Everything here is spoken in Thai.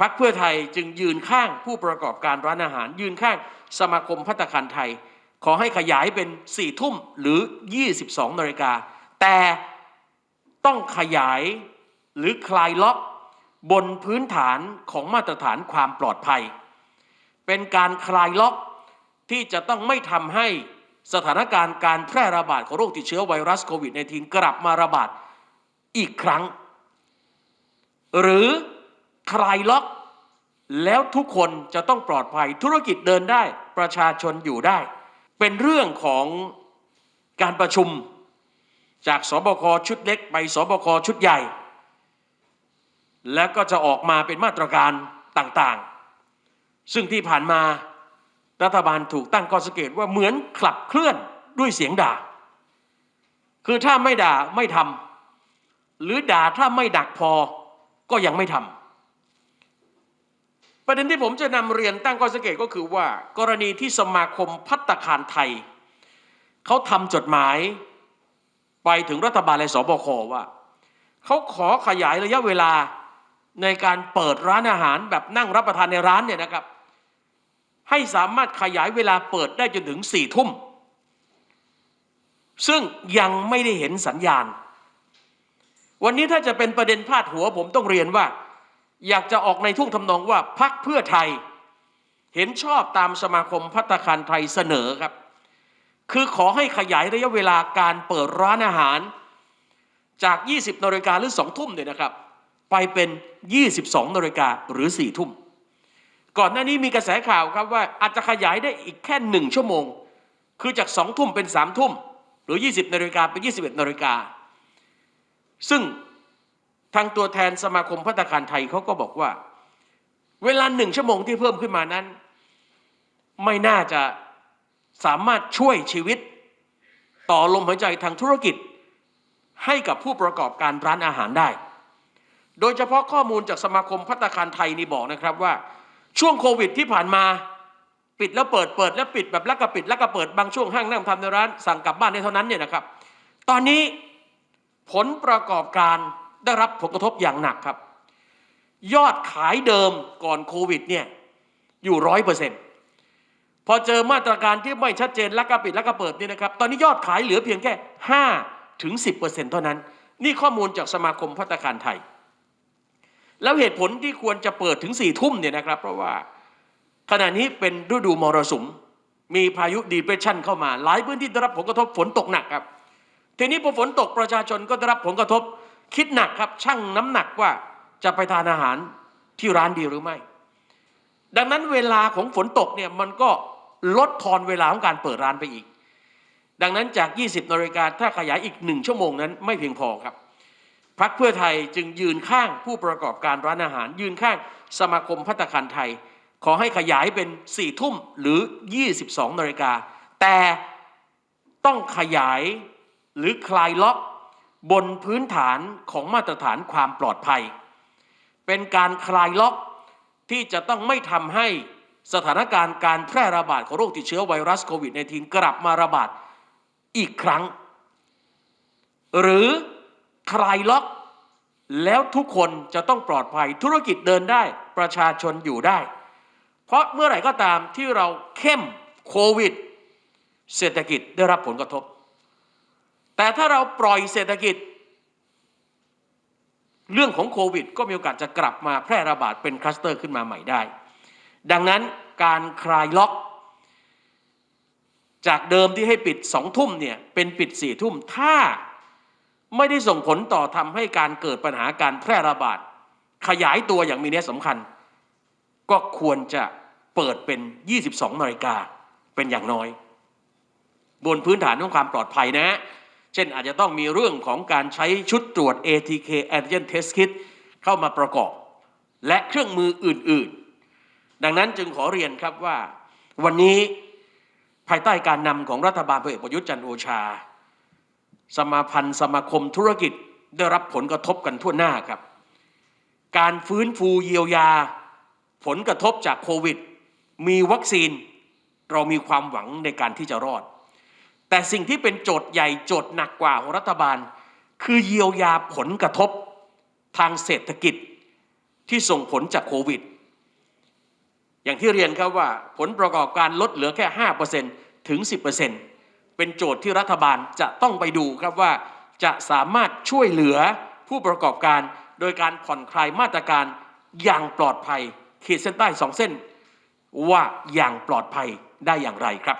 พักเพื่อไทยจึงยืนข้างผู้ประกอบการร้านอาหาร ยืนข้างสมาคมพัตคารไทย ขอให้ขยายเป็น4ทุ่มหรือ 22นาฬิกาแต่ต้องขยายหรือคลายล็อกบนพื้นฐานของมาตรฐานความปลอดภัย เป็นการคลายล็อกที่จะต้องไม่ทำให้สถานการณ์การแพร่ระบาดของโรคติดเชื้อไวรัสโควิด -19 กลับมาระบาดอีกครั้ง หรือ คลายล็อก แล้วทุกคนจะต้องปลอดภัย ธุรกิจเดินได้ประชาชนอยู่ได้ เป็นเรื่องของการประชุมจากสบคชุดเล็กไปสบคชุดใหญ่ แล้วก็จะออกมาเป็นมาตรการต่างๆ ซึ่งที่ผ่านมารัฐบาลถูกตั้งข้อสังเกตว่าเหมือนขับเคลื่อนด้วยเสียงด่า คือถ้าไม่ด่าไม่ทำหรือด่าถ้าไม่ดักพอก็ยังไม่ทำ ประเด็นที่ผมจะนำเรียนตั้งข้อสังเกตก็คือว่า กรณีที่สมาคมพัตตาคารไทย เขาทำจดหมาย ไปถึงรัฐบาลและสบคว่า เขาขอขยายระยะเวลาในการเปิดร้านอาหารแบบนั่งรับประทานในร้านเนี่ยนะครับ ให้สามารถขยายเวลาเปิดได้จนถึงสี่ทุ่ม ซึ่งยังไม่ได้เห็นสัญญาณ วันนี้ถ้าจะเป็นประเด็นพาดหัวผมต้องเรียนว่า อยากจะออกในทุ่งทำนองว่าพักเพื่อไทย เห็นชอบตามสมาคมพัตตาคารไทยเสนอครับ คือขอให้ขยายระยะเวลาการเปิดร้านอาหารจาก 20นาฬิกาหรือ 2 ทุ่มเนี่ยนะครับ ไปเป็น 22นาฬิกาหรือ 4 ทุ่ม ก่อนหน้านี้มีกระแสข่าวครับว่าอาจจะขยายได้อีกแค่หนึ่งชั่วโมง คือจาก 2 ทุ่มเป็น 3 ทุ่ม หรือ 20นาฬิกาเป็น 21นาฬิกาซึ่ง ทางตัวแทนสมาคมพัตตาคารไทยเขาก็บอกว่า เวลาหนึ่งชั่วโมงที่เพิ่มขึ้นมานั้น ไม่น่าจะสามารถช่วยชีวิต ต่อลมหายใจทางธุรกิจ ให้กับผู้ประกอบการร้านอาหารได้ โดยเฉพาะข้อมูลจากสมาคมพัตตาคารไทยนี่บอกนะครับว่า ช่วงโควิดที่ผ่านมาปิดแล้วเปิดเปิดแล้วปิดแบบแล้วก็ปิดแล้วก็เปิดบางช่วงห้างนั่งทำในร้านสั่งกลับบ้านได้เท่านั้นเนี่ยนะครับ ตอนนี้ผลประกอบการ ได้รับผลกระทบอย่างหนักครับ ยอดขายเดิมก่อนโควิดเนี่ยอยู่ร้อยเปอร์เซ็นต์พอเจอมาตรการที่ไม่ชัดเจนแล้วก็ปิดแล้วก็เปิดนี่นะครับ ตอนนี้ยอดขายเหลือเพียงแค่ห้าถึงสิบเปอร์เซ็นต์เท่านั้น นี่ข้อมูลจากสมาคมพัตตาคารไทย แล้วเหตุผลที่ควรจะเปิดถึงสี่ทุ่มเนี่ยนะครับ เพราะว่าขณะนี้เป็นฤดูมรสุม มีพายุดีเพรสชันเข้ามา หลายพื้นที่ได้รับผลกระทบฝนตกหนักครับ ทีนี้พอฝนตกประชาชนก็ได้รับผลกระทบ คิดหนักครับชั่งน้ำหนักว่าจะไปทานอาหารที่ร้านดีหรือไม่ ดังนั้นเวลาของฝนตกเนี่ยมันก็ลดทอนเวลาของการเปิดร้านไปอีก ดังนั้นจาก 20นาฬิกาถ้าขยายอีกหนึ่งชั่วโมงนั้นไม่เพียงพอครับพักเพื่อไทยจึงยืนข้างผู้ประกอบการร้านอาหาร ยืนข้างสมาคมพัตตาคารไทย ขอให้ขยายเป็น4ทุ่มหรือ 22นาฬิกาแต่ต้องขยายหรือคลายล็อก บนพื้นฐานของมาตรฐานความปลอดภัย เป็นการคลายล็อกที่จะต้องไม่ทำให้สถานการณ์การแพร่ระบาดของโรคติดเชื้อไวรัสโควิด -19 กลับมาระบาดอีกครั้ง หรือคลายล็อกแล้วทุกคนจะต้องปลอดภัยธุรกิจเดินได้ประชาชนอยู่ได้ เพราะเมื่อไหร่ก็ตามที่เราเข้มโควิด เศรษฐกิจได้รับผลกระทบ แต่ถ้าเราปล่อยเศรษฐกิจ เรื่องของโควิด ก็มีโอกาสจะกลับมาแพร่ระบาดเป็นคลัสเตอร์ขึ้นมาใหม่ได้ ดังนั้นการคลายล็อก จากเดิมที่ให้ปิดสองทุ่มเนี่ยเป็นปิดสี่ทุ่มถ้าไม่ได้ส่งผลต่อทำให้การเกิดปัญหาการแพร่ระบาด ขยายตัวอย่างมีนัยสำคัญ ก็ควรจะเปิดเป็น 22นาฬิกาเป็นอย่างน้อย บนพื้นฐานของความปลอดภัยนะ ช่นอาจจะต้องมีเรื่องของการใช้ชุดตรวจ ATK Antigen Test Kit เข้ามาประกอบ และเครื่องมืออื่น ๆ ดังนั้นจึงขอเรียนครับว่า วันนี้ภายใต้การนำของรัฐบาลพลเอกประยุทธ์จันทร์โอชา สมาพันธ์ สมาคมธุรกิจได้รับผลกระทบกันทั่วหน้าครับ การฟื้นฟูเยียวยา ผลกระทบจากโควิด มีวัคซีน เรามีความหวังในการที่จะรอด แต่สิ่งที่เป็นโจทย์ใหญ่โจทย์หนักกว่าของรัฐบาล คือเยียวยาผลกระทบทางเศรษฐกิจที่ส่งผลจากโควิด อย่างที่เรียนครับว่าผลประกอบการลดเหลือแค่ 5%ถึง 10%เป็นโจทย์ที่รัฐบาลจะต้องไปดูครับว่าจะสามารถช่วยเหลือผู้ประกอบการ โดยการผ่อนคลายมาตรการอย่างปลอดภัย ขีดเส้นใต้สองเส้น ว่าอย่างปลอดภัยได้อย่างไรครับ